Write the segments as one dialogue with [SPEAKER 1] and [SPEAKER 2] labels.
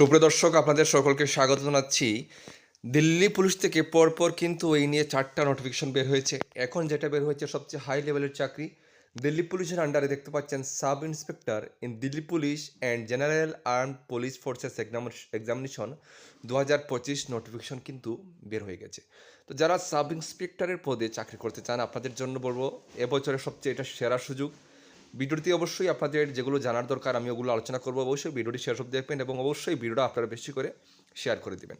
[SPEAKER 1] সুপ্রিয় দর্শক, আপনাদের সকলকে স্বাগত জানাচ্ছি। দিল্লি পুলিশ থেকে পরপর কিন্তু এই নিয়ে চারটা নোটিফিকেশন বের হয়েছে। এখন যেটা বের হয়েছে সবচেয়ে হাই লেভেলের চাকরি। দিল্লি পুলিশের আন্ডারে দেখতে পাচ্ছেন sub inspector in Delhi police and general arm police forces examination দু হাজার পঁচিশ নোটিফিকেশন কিন্তু বের হয়ে গেছে। তো যারা সাব ইন্সপেক্টরের পদে চাকরি করতে চান, আপনাদের জন্য বলব, এবছরের সবচেয়ে এটা সেরা সুযোগ। ভিডিওটি অবশ্যই আপনাদের যেগুলো জানার দরকার, আমি ওগুলো আলোচনা করব। অবশ্যই ভিডিওটি শেয়ার সব দেখবেন এবং অবশ্যই ভিডিওটা আপনারা বেশি করে শেয়ার করে দেবেন।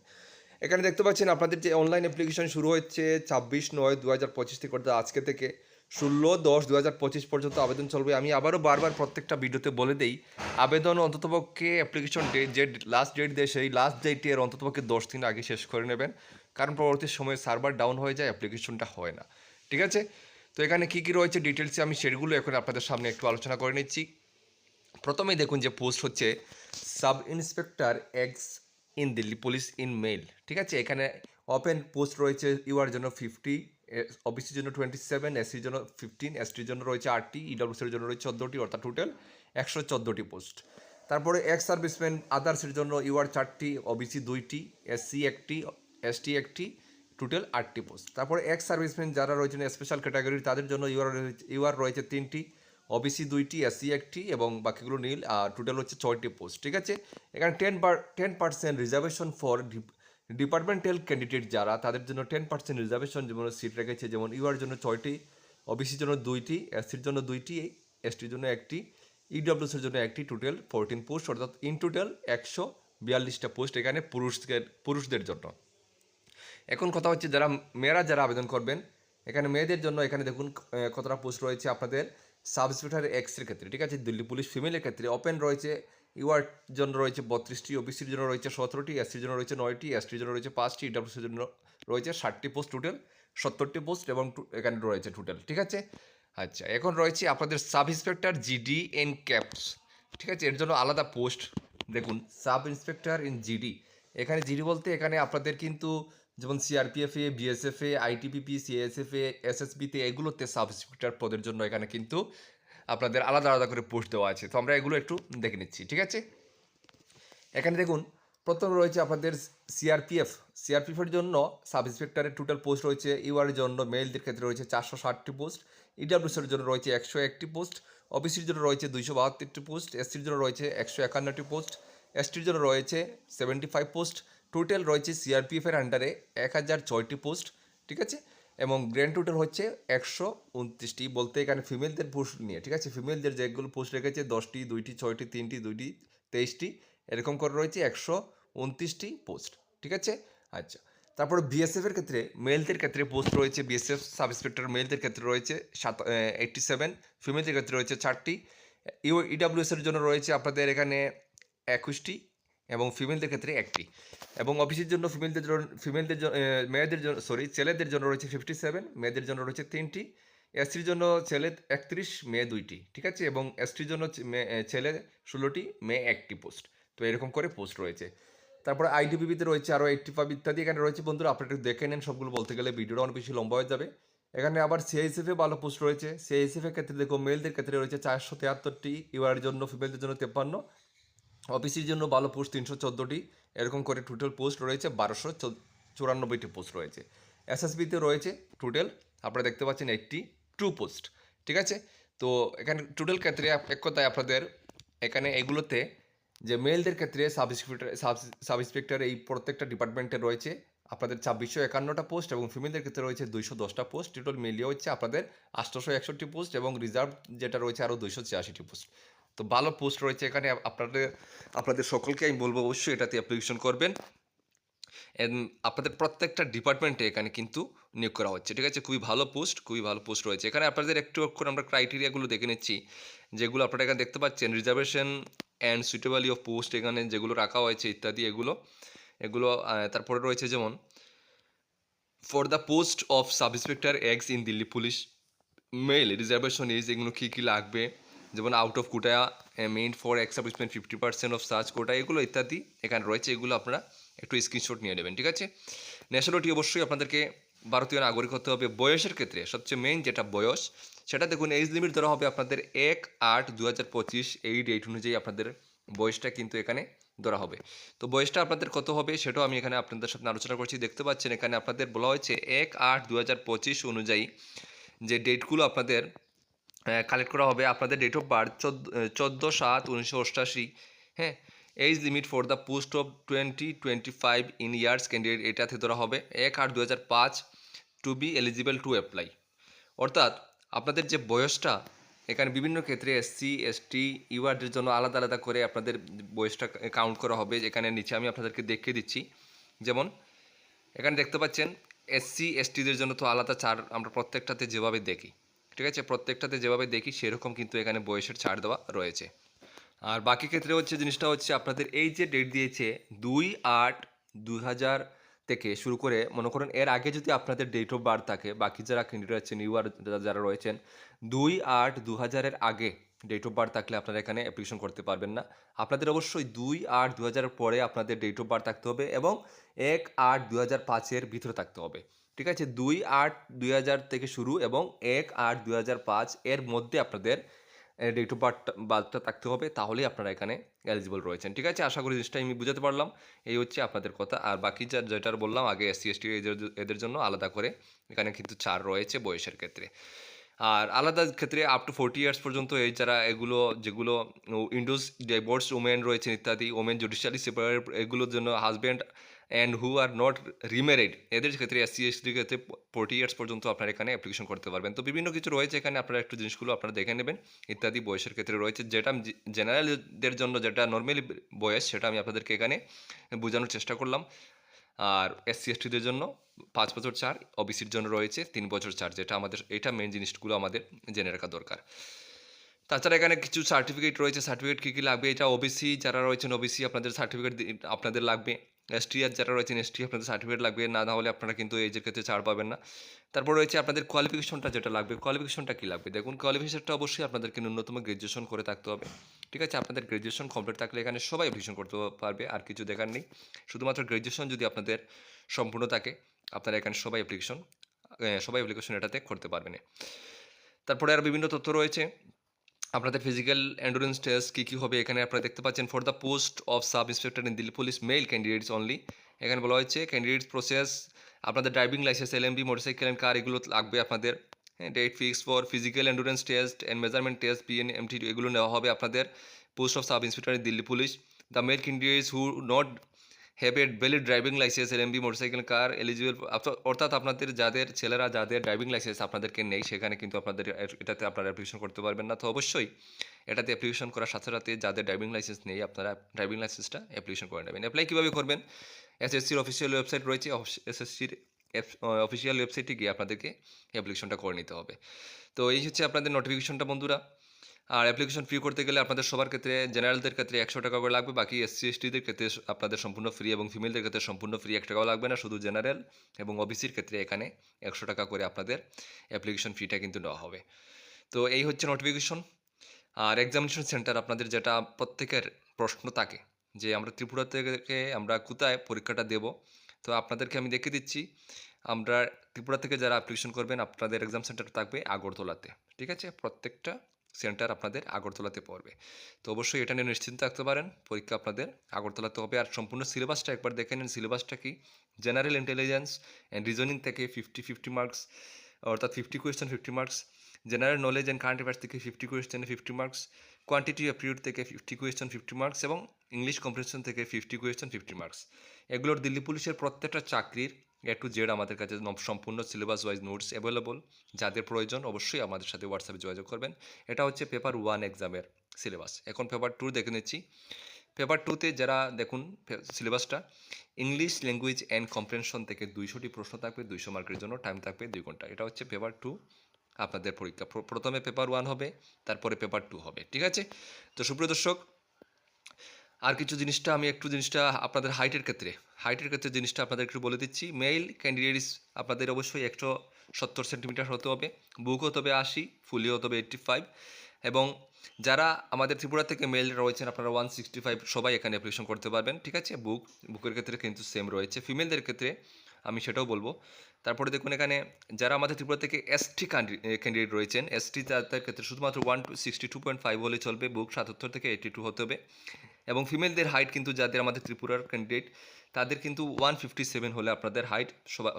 [SPEAKER 1] এখানে দেখতে পাচ্ছেন আপনাদের যে অনলাইন অ্যাপ্লিকেশন শুরু হচ্ছে ছাব্বিশ নয় দু হাজার পঁচিশ থেকে, অর্থাৎ আজকে থেকে ষোলো দশ দু হাজার পঁচিশ পর্যন্ত আবেদন চলবে। আমি আবারও বারবার প্রত্যেকটা ভিডিওতে বলে দেই, আবেদন অন্ততপক্ষে অ্যাপ্লিকেশন ডেট যে লাস্ট ডেট দেয় সেই লাস্ট ডেটের অন্ততপক্ষে দশ দিন আগে শেষ করে নেবেন। কারণ পরবর্তী সময়ে সার্ভার ডাউন হয়ে যায় অ্যাপ্লিকেশনটা হয় না। ঠিক আছে? তো এখানে কী কী রয়েছে ডিটেলসে আমি সেগুলো এখন আপনাদের সামনে একটু আলোচনা করে নিচ্ছি। প্রথমেই দেখুন যে পোস্ট হচ্ছে sub inspector ex in Delhi police in male ঠিক আছে? এখানে ওপেন পোস্ট রয়েছে ইউআর জন্য ফিফটি ওবিসির জন্য টোয়েন্টি সেভেন এসির জন্য ফিফটিন এসটির জন্য রয়েছে আটটি ইডব্লিউসির জন্য রয়েছে চোদ্দোটি, অর্থাৎ টোটাল একশো চোদ্দোটি পোস্ট তারপরে এক্স সার্ভিসম্যান আদার্সের জন্য ইউআর চারটি ওবিসি দুইটি এসসি একটি এসটি একটি টোটাল আটটি পোস্ট তারপরে এক্স সার্ভিসম্যান যারা রয়েছেন স্পেশাল ক্যাটাগরির তাদের জন্য ইউআর ইউআর রয়েছে তিনটি। ওবিসি দুইটি এসসি একটি এবং বাকিগুলো নীল টোটাল হচ্ছে ছয়টি পোস্ট ঠিক আছে? এখানে ten ten percent reservation for departmental candidate যারা, তাদের জন্য টেন পার্সেন্ট রিজার্ভেশন যেমন সিট রেখেছে, যেমন ইউআর জন্য ছয়টি ওবিসির জন্য দুইটি এসসির জন্য দুইটি এসটির জন্য একটি ইডব্লিউসির জন্য একটি টোটাল ফোরটিন পোস্ট অর্থাৎ ইন টোটাল একশো বিয়াল্লিশটা পোস্ট এখানে পুরুষদের পুরুষদের জন্য। এখন কথা হচ্ছে যারা মেয়েরা যারা আবেদন করবেন, এখানে মেয়েদের জন্য এখানে দেখুন কতটা পোস্ট রয়েছে আপনাদের। সাব ইন্সপেক্টর এক্সের ক্ষেত্রে, ঠিক আছে? দিল্লি পুলিশ ফিমেলের ক্ষেত্রে ওপেন রয়েছে। ইউআর জন্য রয়েছে বত্রিশটি, ওবিসির জন্য রয়েছে সতেরোটি, এসসির জন্য রয়েছে নয়টি, এসটির জন্য রয়েছে পাঁচটি, ইডব্লিউসির জন্য রয়েছে ষাটটি পোস্ট টোটাল, সত্তরটি পোস্ট এবং এখানে রয়েছে টোটাল, ঠিক আছে? আচ্ছা এখন রয়েছে আপনাদের sub inspector GD in caps, ঠিক আছে? এর জন্য আলাদা পোস্ট, দেখুন সাব ইন্সপেক্টর ইন জিডি। এখানে জিডি বলতে এখানে আপনাদের কিন্তু যেমন সিআরপিএফে বিএসএফে আইটিপিপি সিএসএফে এসএসবিতে এগুলোতে সাব ইন্সপেক্টর পদের জন্য এখানে কিন্তু আপনাদের আলাদা আলাদা করে পোস্ট দেওয়া আছে। তো আমরা এগুলো একটু দেখে নিচ্ছি, ঠিক আছে? এখানে দেখুন, প্রথম রয়েছে আপনাদের সিআরপিএফ সিআরপিএফের জন্য সাব ইন্সপেক্টরের টোটাল পোস্ট রয়েছে ইউআর জন্য মেলদের ক্ষেত্রে রয়েছে চারশো ষাটটি পোস্ট ইডাব্লিউসির জন্য রয়েছে একশো একটি পোস্ট ওবিসির জন্য রয়েছে দুইশো বাহাত্তরটি পোস্ট এসসির জন্য রয়েছে একশো একান্নটি পোস্ট এসটির জন্য রয়েছে সেভেন্টি ফাইভ পোস্ট টোটাল রয়েছে সিআরপিএফের আন্ডারে এক হাজার ছয়টি পোস্ট ঠিক আছে? এবং গ্র্যান্ড টোটাল হচ্ছে একশো উনত্রিশটি, বলতে এখানে ফিমেলদের পোস্ট নিয়ে, ঠিক আছে? ফিমেলদের যেগুলো পোস্ট রেখেছে, দশটি, দুইটি, ছয়টি, তিনটি, দুইটি, তেইশটি, এরকম করে রয়েছে একশো উনত্রিশটি পোস্ট ঠিক আছে? আচ্ছা তারপরে বিএসএফ এর ক্ষেত্রে মেলদের ক্ষেত্রে পোস্ট রয়েছে বিএসএফ সাব ইন্সপেক্টর মেলদের ক্ষেত্রে রয়েছে সাত এইটটি সেভেন ফিমেলদের ক্ষেত্রে রয়েছে চারটি ইউ ইডাব্লিউএস এর জন্য রয়েছে আপনাদের এখানে একুশটি এবং ফিমেলদের ক্ষেত্রে একটি। এবং অফিসের জন্য ফিমেলদের জন্য ফিমেলদের মেয়েদের জন্য সরি ছেলেদের জন্য রয়েছে ফিফটি সেভেন মেয়েদের জন্য রয়েছে তিনটি এসটির জন্য ছেলে একত্রিশ, মেয়ে দুইটি, ঠিক আছে? এবং এসটির জন্য ছেলে ষোলোটি, মেয়ে একটি পোস্ট তো এরকম করে পোস্ট রয়েছে। তারপরে আইডিবিবিতে রয়েছে আরও এইটটি ফাইভ ইত্যাদি এখানে রয়েছে। বন্ধুরা, আপনারা একটু দেখে নেন সবগুলো বলতে গেলে ভিডিওটা অনেক বেশি লম্বা হয়ে যাবে। এখানে আবার সিআইএসএফে ভালো পোস্ট রয়েছে। সিআইএসএফ এর ক্ষেত্রে দেখো মেলদের ক্ষেত্রে রয়েছে চারশো তিয়াত্তরটি ইউআর জন্য ফিমেলদের জন্য তেপ্পান্ন অফিসের জন্য ভালো পোস্ট তিনশো চোদ্দোটি, এরকম করে টোটাল পোস্ট রয়েছে বারোশো চুরানব্বইটি পোস্ট রয়েছে। এসএসবিতে রয়েছে টোটাল আপনারা দেখতে পাচ্ছেন এইটটি টু পোস্ট ঠিক আছে? তো এখানে টোটাল ক্ষেত্রে এক কথায় আপনাদের এখানে এগুলোতে যে মেলদের ক্ষেত্রে সাব ইন্সপেক্টর সাব ইন্সপেক্টর এই প্রত্যেকটা ডিপার্টমেন্টে রয়েছে, আপনাদের ছাব্বিশশো একান্নটা পোস্ট এবং ফিমেলদের ক্ষেত্রে রয়েছে দুইশো দশটা পোস্ট টোটাল মিলিয়ে হচ্ছে আপনাদের আটশোশো একষট্টি পোস্ট এবং রিজার্ভ যেটা রয়েছে আরও দুইশো ছিয়াশিটি পোস্ট তো ভালো পোস্ট রয়েছে এখানে আপনাদের আপনাদের সকলকে আমি বলব অবশ্যই এটাতে অ্যাপ্লিকেশন করবেন। আপনাদের প্রত্যেকটা ডিপার্টমেন্টে এখানে কিন্তু নিয়োগ করা হচ্ছে, ঠিক আছে? খুবই ভালো পোস্ট খুবই ভালো পোস্ট রয়েছে। এখানে আপনাদের একটু করে আমরা ক্রাইটেরিয়াগুলো দেখে নিচ্ছি, যেগুলো আপনারা এখানে দেখতে পাচ্ছেন reservation and suitably of post এখানে যেগুলো রাখা হয়েছে ইত্যাদি এগুলো এগুলো তারপরে রয়েছে যেমন for the post of sub inspector ex in Delhi police male reservation is এগুলো কী কী লাগবে? যেমন out of quota main for ex serviceman fifty percent of search quota এগুলো ইত্যাদি এখানে রয়েছে, এগুলো আপনারা একটু স্ক্রিনশট নিয়ে নেবেন, ঠিক আছে? ন্যাশনালিটি অবশ্যই আপনাদেরকে ভারতীয় নাগরিক হতে হবে। বয়সের ক্ষেত্রে সবচেয়ে মেইন যেটা বয়স, সেটা দেখুন এজ লিমিট ধরা হবে আপনাদের এক আট দু হাজার পঁচিশ, এই ডেট অনুযায়ী আপনাদের বয়সটা কিন্তু এখানে ধরা হবে। তো বয়সটা আপনাদের কত হবে সেটাও আমি এখানে আপনাদের সাথে আলোচনা করছি। দেখতে পাচ্ছেন এখানে আপনাদের বলা হয়েছে এক আট দু অনুযায়ী যে ডেটগুলো আপনাদের কালেক্ট করা হবে আপনাদের ডেট অফ বার্থ চোদ্দ সাত উনিশশো অষ্টাশি। হ্যাঁ age limit for the post of twenty twenty five in years candidate এটাতে ধরা হবে এক আট দু হাজার পাঁচ to be eligible to apply অর্থাৎ আপনাদের যে বয়সটা, এখানে বিভিন্ন ক্ষেত্রে এসসি এসটি ইউআরদের জন্য আলাদা আলাদা করে আপনাদের বয়সটা কাউন্ট করা হবে এখানে নিচে আমি আপনাদেরকে দেখিয়ে দিচ্ছি। যেমন, এখানে দেখতে পাচ্ছেন এসসি এসটিদের জন্য তো আলাদা চার আমরা প্রত্যেকটাতে যেভাবে দেখি। ঠিক আছে, প্রত্যেকটাতে যেভাবে দেখি সেরকম কিন্তু এখানে বয়সের ছাড় দেওয়া রয়েছে। আর বাকি ক্ষেত্রে হচ্ছে জিনিসটা হচ্ছে আপনাদের এই যে ডেট দিয়েছে দুই আট দু হাজার থেকে শুরু করে, মনে করেন এর আগে যদি আপনাদের ডেট অফ বার্থ থাকে, বাকি যারা ক্যান্ডিডেট আছেন ইউআর যারা রয়েছেন, দুই আট দু হাজারের আগে ডেট অফ বার্থ থাকলে আপনারা এখানে অ্যাপ্লিকেশন করতে পারবেন না। আপনাদের অবশ্যই দুই আট দু হাজার পরে আপনাদের ডেট অফ বার্থ থাকতে হবে এবং এক আট দু হাজার পাঁচের ভিতরে থাকতে হবে। ঠিক আছে? দুই আট দুই হাজার থেকে শুরু এবং এক আট দুই হাজার পাঁচ এর মধ্যে আপনাদের ডেট অফ বার্থ বার্থটা থাকতে হবে, তাহলেই আপনারা এখানে এলিজিবল রয়েছেন। ঠিক আছে? আশা করি জিনিসটা আমি বুঝাতে পারলাম। এই হচ্ছে আপনাদের কথা। আর বাকি যা যেটার বললাম, আগে এসসি এসটি এদের জন্য আলাদা করে এখানে কিন্তু চার রয়েছে বয়সের ক্ষেত্রে। আর আলাদা ক্ষেত্রে আপ টু ফোর্টি ইয়ার্স পর্যন্ত এই যারা এগুলো, যেগুলো ইন্ডোজ ডিভোর্স ওমেন রয়েছেন ইত্যাদি ওমেন জুডিশিয়ালি সেপারেট এগুলোর জন্য husband and who are not remarried এদের ক্ষেত্রে এসসি এসটির ক্ষেত্রে ফোর্টি ইয়ার্স পর্যন্ত আপনারা এখানে অ্যাপ্লিকেশন করতে পারবেন। তো বিভিন্ন কিছু রয়েছে এখানে, আপনারা একটু জিনিসগুলো আপনারা দেখে নেবেন, ইত্যাদি বয়সের ক্ষেত্রে রয়েছে। যেটা জেনারেলদের জন্য যেটা নর্মালি বয়স, সেটা আমি আপনাদেরকে এখানে বোঝানোর চেষ্টা করলাম। আর এসসি এসটিদের জন্য পাঁচ বছর চার ওবিসির জন্য রয়েছে তিন বছর চার, যেটা আমাদের, এটা মেন জিনিসগুলো আমাদের জেনে রাখা দরকার। তাছাড়া এখানে কিছু সার্টিফিকেট রয়েছে সার্টিফিকেট কী কী লাগবে? এটা ওবিসি যারা রয়েছেন ওবিসি আপনাদের সার্টিফিকেট আপনাদের লাগবে। এসটি আর যারা রয়েছেন এসটি আপনাদের সার্টিফিকেট লাগবে, না হলে আপনারা কিন্তু এই যে ক্ষেত্রে ছাড় পাবেন না। তারপর রয়েছে আপনাদের কোয়ালিফিকেশনটা যেটা লাগবে কোয়ালিফিকেশনটা কী লাগবে? দেখুন কোয়ালিফিকেশনটা অবশ্যই আপনাদেরকে ন্যূনতম গ্রাজুয়েশন করে থাকতে হবে। ঠিক আছে, আপনাদের গ্রাজুয়েশন কমপ্লিট থাকলে এখানে সবাই অ্যাপ্লিকেশন করতে পারবে, আর কিছু দেখার নেই। শুধুমাত্র গ্রাজুয়েশন যদি আপনাদের সম্পূর্ণ থাকে, আপনারা এখানে সবাই অ্যাপ্লিকেশন সবাই অ্যাপ্লিকেশন এটাতে করতে পারবেন। তারপরে আর বিভিন্ন তথ্য রয়েছে। আপনাদের ফিজিক্যাল এন্ডুরেন্স টেস্ট কী কী হবে এখানে আপনারা দেখতে পাচ্ছেন for the post of sub inspector in Delhi police male candidates only এখানে বলা হয়েছে ক্যান্ডিডেটস প্রসেস আপনাদের driving licence L M B motorcycle and car এগুলো লাগবে আপনাদের। Date fix for physical endurance test and measurement test P N M T এগুলো নেওয়া হবে আপনাদের post of sub inspector in Delhi police the male candidates who not have valid driving licence L MV motorcycle car eligible অর্থাৎ আপনাদের যাদের ছেলেরা যাদের driving licence আপনাদেরকে নেই, সেখানে কিন্তু আপনাদের এটাতে আপনারা অ্যাপ্লিকেশন করতে পারবেন না। তো অবশ্যই এটাতে অ্যাপ্লিকেশন করার সাথে সাথে যাদের ড্রাইভিং লাইসেন্স নেই, আপনারা ড্রাইভিং লাইসেন্সটা অ্যাপ্লিকেশন করে নেবেন। অ্যাপ্লাই কীভাবে করবেন? এসএসসির অফিসিয়াল ওয়েবসাইট রয়েছে। এসএসসির অফিসিয়াল ওয়েবসাইটে গিয়ে আপনাদেরকে অ্যাপ্লিকেশনটা করে নিতে হবে। তো এই হচ্ছে আপনাদের নোটিফিকেশনটা বন্ধুরা। আর অ্যাপ্লিকেশন ফি করতে গেলে আপনাদের সবার ক্ষেত্রে জেনারেলদের ক্ষেত্রে একশো টাকা করে লাগবে, বাকি এসসি এসটিদের ক্ষেত্রে আপনাদের সম্পূর্ণ ফ্রি এবং ফিমেলদের ক্ষেত্রে সম্পূর্ণ ফ্রি এক টাকাও লাগবে না, শুধু জেনারেল এবং ওবিসির ক্ষেত্রে এখানে একশো টাকা করে আপনাদের অ্যাপ্লিকেশন ফিটা কিন্তু নেওয়া হবে। তো এই হচ্ছে নোটিফিকেশন আর এক্সামিনেশন সেন্টার আপনাদের যেটা প্রত্যেকের প্রশ্ন থাকে যে আমরা ত্রিপুরা থেকে আমরা কোথায় পরীক্ষাটা দেব, তো আপনাদেরকে আমি দেখে দিচ্ছি। আমরা ত্রিপুরা থেকে যারা অ্যাপ্লিকেশন করবেন, আপনাদের এক্সাম সেন্টার থাকবে আগরতলাতে, ঠিক আছে? প্রত্যেকটা সেন্টার আপনাদের আগরতলাতে পড়বে। তো অবশ্যই এটা নিয়ে নিশ্চিন্ত থাকতে পারেন, পরীক্ষা আপনাদের আগরতলাতে হবে। আর সম্পূর্ণ সিলেবাসটা একবার দেখে নিন, সিলেবাসটা কি? জেনারেল ইন্টেলিজেন্স অ্যান্ড রিজনিং থেকে ফিফটি ফিফটি মার্কস অর্থাৎ fifty question fifty marks general knowledge and current affairs থেকে ফিফটি কোয়েশ্চেনে ফিফটি মার্কস কোয়ান্টিটি অ্যাপ্টিউড থেকে ফিফটি কোয়েশ্চেন ফিফটি মার্কস এবং ইংলিশ কম্পিটিশন থেকে ফিফটি কোয়েশ্চেন ফিফটি মার্কস এগুলোর দিল্লি পুলিশের প্রত্যেকটা চাকরির এ টু জেড আমাদের কাছে সম্পূর্ণ সিলেবাস ওয়াইজ নোটস অ্যাভেলেবল যাদের প্রয়োজন অবশ্যই আমাদের সাথে হোয়াটসঅ্যাপে যোগাযোগ করবেন। এটা হচ্ছে পেপার ওয়ান এক্সামের সিলেবাস এখন পেপার টু দেখে নিচ্ছি। পেপার টুতে যারা দেখুন সিলেবাসটা ইংলিশ ল্যাঙ্গুয়েজ অ্যান্ড কম্প্রেনশন থেকে দুইশোটি প্রশ্ন থাকবে, দুইশো মার্কের জন্য টাইম থাকবে দুই ঘণ্টা। এটা হচ্ছে পেপার টু আপনাদের পরীক্ষা প্রথমে পেপার ওয়ান হবে, তারপরে পেপার টু হবে। ঠিক আছে? তো সুপ্রিয় দর্শক আর কিছু জিনিসটা আমি একটু জিনিসটা আপনাদের হাইটের ক্ষেত্রে হাইটের ক্ষেত্রে জিনিসটা আপনাদের একটু বলে দিচ্ছি। মেল ক্যান্ডিডেটস আপনাদের অবশ্যই একশো সত্তর সেন্টিমিটার হতে হবে, বুক হতে হবে আশি, ফুলি হতে হবে এইট্টি ফাইভ এবং যারা আমাদের ত্রিপুরা থেকে মেল রয়েছেন আপনারা ওয়ান সিক্সটি ফাইভ সবাই এখানে অ্যাপ্লিকেশন করতে পারবেন, ঠিক আছে? বুক, বুকের ক্ষেত্রে কিন্তু সেম রয়েছে। ফিমেলদের ক্ষেত্রে আমি সেটাও বলব। তারপরে দেখুন এখানে যারা আমাদের ত্রিপুরা থেকে এসটি ক্যান্ডিডেট রয়েছেন এসটি তাদের ক্ষেত্রে শুধুমাত্র one two sixty two point five হলে চলবে, বুক সাতাত্তর থেকে এইটি টু হতে হবে। এবং ফিমেলদের হাইট কিন্তু যাদের আমাদের ত্রিপুরার ক্যান্ডিডেট তাদের কিন্তু ওয়ান ফিফটি সেভেন হলে আপনাদের হাইট সবাই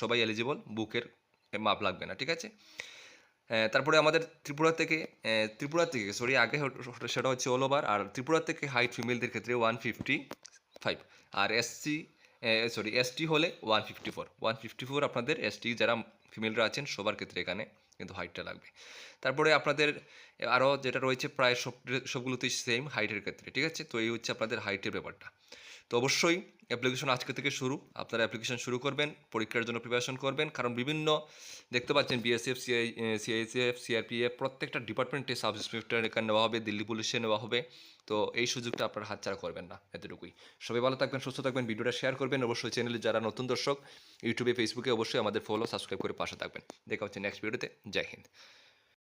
[SPEAKER 1] সবাই এলিজিবল বুকের মাপ লাগবে না, ঠিক আছে? তারপরে আমাদের ত্রিপুরা থেকে ত্রিপুরা থেকে সরি আগে সেটা হচ্ছে অল ওভার আর ত্রিপুরা থেকে হাইট ফিমেলদের ক্ষেত্রে ওয়ান ফিফটি ফাইভ আর এসসি সরি এসটি হলে one fifty four one fifty four আপনাদের এসটি যারা ফিমেলরা আছেন, সবার ক্ষেত্রে এখানে কিন্তু হাইটটা লাগবে। তারপরে আপনাদের আরও যেটা রয়েছে, প্রায় সব, সবগুলোতেই সেম হাইটের ক্ষেত্রে, ঠিক আছে? তো এই হচ্ছে আপনাদের হাইটের ব্যাপারটা। তো অবশ্যই অ্যাপ্লিকেশন আজকে থেকে শুরু। আপনারা অ্যাপ্লিকেশন শুরু করবেন, পরীক্ষার জন্য প্রিপারেশন করবেন, কারণ বিভিন্ন দেখতে পাচ্ছেন বিএসএফ সিআই সিআইসিএফ সিআরপিএফ প্রত্যেকটা ডিপার্টমেন্টে সাব ইন্সপেক্টর এখানে নেওয়া হবে, দিল্লি পুলিশে নেওয়া হবে। তো এই সুযোগটা আপনারা হাতছাড়া করবেন না এতটুকুই। সবাই ভালো থাকবেন, সুস্থ থাকবেন, ভিডিওটা শেয়ার করবেন। অবশ্যই চ্যানেলে যারা নতুন দর্শক ইউটিউবে ফেসবুকে অবশ্যই আমাদের ফলো সাবস্ক্রাইব করে পাশে থাকবেন। দেখা হচ্ছে নেক্সট ভিডিওতে জয় হিন্দ।